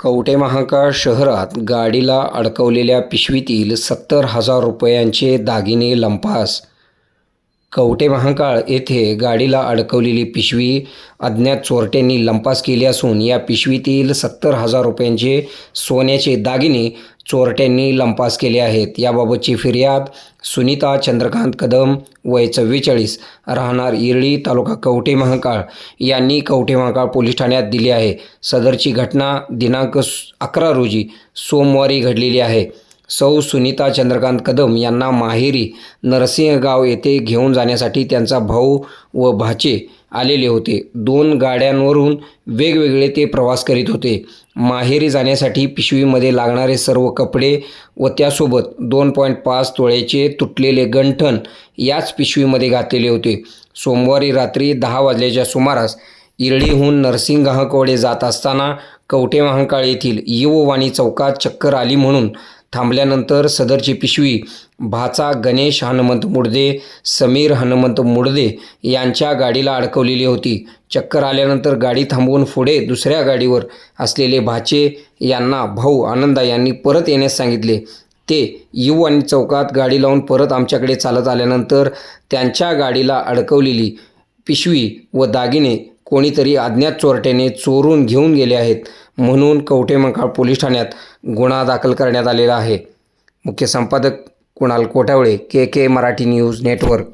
कवटे महाकाळ शहरात गाडीला अडकवलेल्या पिशवीतील सत्तर हजार रुपयांचे दागिने लंपास. कवटे महाकाळ येथे गाडीला अडकवलेली पिशवी अज्ञात चोरट्यांनी लंपास केली असून या पिशवीतील सत्तर हजार रुपयांचे सोन्याचे दागिने चोरट्यांनी लंपास केले आहेत. याबाबतची फिर्याद सुनीता चंद्रकांत कदम वय चव्वेचाळीस राहणार इरळी तालुका कवठे महाकाळ यांनी कवठे महाकाळ पोलीस ठाण्यात दिली आहे. सदरची घटना दिनांक अकरा रोजी सोमवारी घडलेली आहे. सौ सुनीता चंद्रकांत कदम यांना माहेरी नरसिंहगाव येथे घेऊन जाण्यासाठी त्यांचा भाऊ व भाचे आलेले होते. दोन गाड्यांवरून वेगवेगळे ते प्रवास करीत होते. माहेरी जाण्यासाठी पिशवीमध्ये लागणारे सर्व कपडे व त्यासोबत दोन पॉईंट पाच तोळ्याचे तुटलेले गंठण याच पिशवीमध्ये घातलेले होते. सोमवारी रात्री दहा वाजल्याच्या सुमारास इरळीहून नरसिंहगावकडे जात असताना कवठे महांकाळ येथील युववाणी चौकात चक्कर आली म्हणून थांबल्यानंतर सदरची पिशवी भाचा गणेश हनुमंत मुडदे समीर हनुमंत मुडदे यांच्या गाडीला अडकवलेली होती. चक्कर आल्यानंतर गाडी थांबवून पुढे दुसऱ्या गाडीवर असलेले भाचे यांना भाऊ आनंदा यांनी परत येण्यास सांगितले. ते यू आणि चौकात गाडी लावून परत आमच्याकडे चालत आल्यानंतर त्यांच्या गाडीला अडकवलेली पिशवी व दागिने कोणीतरी अज्ञात चोरट्याने चोरून घेऊन गेले आहेत म्हणून कवठे मंकाळ पोलीस ठाण्यात गुन्हा दाखल करण्यात आलेला आहे. मुख्य संपादक Kunal Kothavale K K Marathi news network.